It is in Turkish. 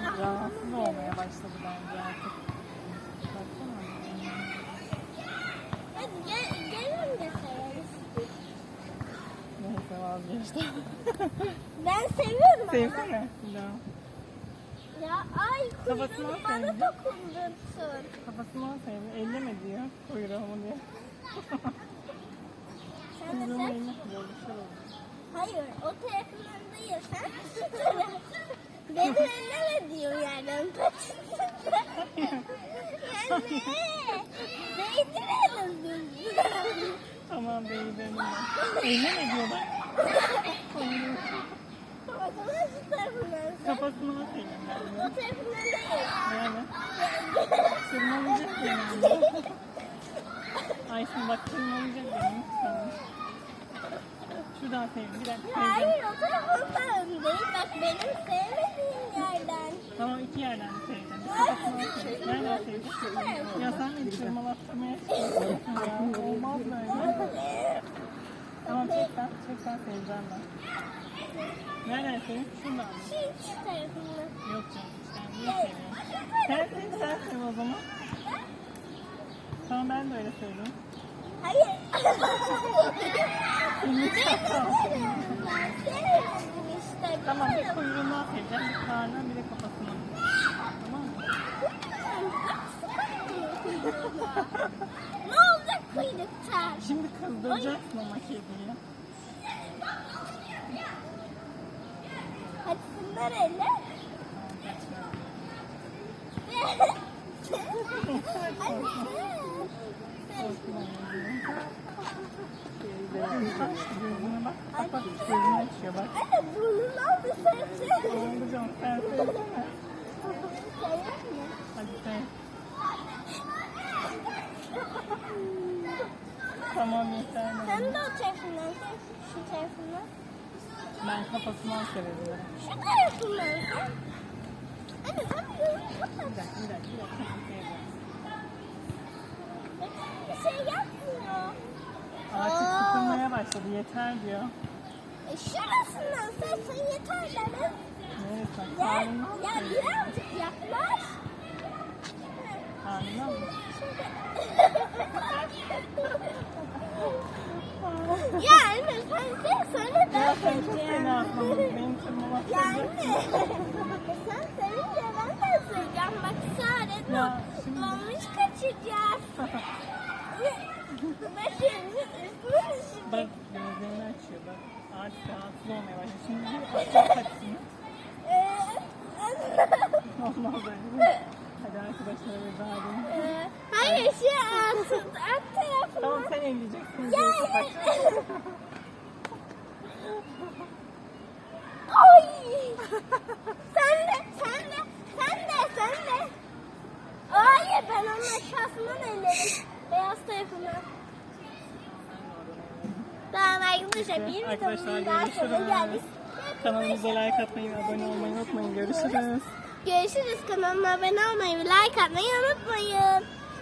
rahatsız olmaya başladı bence artık. Baksana. Hadi gel, gelin de severiz. Neyse vazgeçtim. Ben seviyorum. Sevsene. Daha. Ya ay Kafasına kuyruğunu bana sevdi. dokundurtun. Kafasını al sevdi. Elleme diyor. Kuyruğumu diyor. Sen de Kuyruğumu sen. bir şey oldu. Hayır o tarafından değil sen. şu. Beni elleme diyor yerden. yani değdi benim. Tamam benim. Elleme diyor bak. Zaman şu tarafından sen. Kafasını al sevdi. O tarafından değil. Yani. Tırmalayacak beni. Ayşin bak tırmalayacak beni. Şuradan sevdim. Bir dakika sevdim. Hayır o tarafından değil. Bak benim sevmediğim yerden. Tamam iki yerden sevdim. Sevdim. Nereden sevdin? Ya sen beni tırmalattırmaya çalışıyorsun ya. Olmaz böyle. Tamam çek sen. Çek sen seveceğim ben. Nereden sevdin? Şuradan mı? Şu şu tarafından. Yok canım. Sen niye seviyorsun? Sen sev, sen sev o zaman. Tamam ben de öyle söyleyeyim. Hayır. Tamam. Bir kuyruğundan seveceğim, bir karnından bir de kafasından. Tamam mı? ne olacak kuyrukta? Şimdi kızdıracaksın ama kediyi. Hadi sınır elle. Tamam, Gözüne bak, bak bak gözünü açıyor bak. Anne burnundan bir ses. Olacağım, sen mı? Hadi sen. Tamam yeter. Sen de o tarafından sen şu tarafından. Ben kafasından severim. Şu tarafından sen. Anne sen bir gözünü kapat. dakika, bir dakika, bir dakika. Bir şey başladı, yeter diyor. E şurasından sen yeter demez. Ya, karnından ya seviyorum. birazcık yaklaş. Karnından mı? ya anne sen sen söyle ben Ya sen çok fena atlamadın. Benim tırmalamak Ya anne. sen sevince ben de söyleyeceğim. Bak Ya, şimdi- dolmuş kaçacağız. ben şimdi üstüme şimdi. Bak gözlerini açıyor bak. Artık rahatsız olmaya başladı. Şimdi bir açacak kaçsın. Ee, Olmaz öyle. Hadi arkadaşlar veda edelim. Ee, Hayır şu alt, alt tarafına. Tamam sen elleyeceksin. Ya, Gözü kapat. Ay! sen de, sen de, sen de, sen de. Hayır ben onun aşağısından ellerim. Beyaz tarafından. Tamam arkadaşlar bir videonun daha sonuna geldik. Kanalımıza like atmayı ve abone olmayı unutmayın. Görüşürüz. Görüşürüz kanalıma abone olmayı ve like atmayı unutmayın.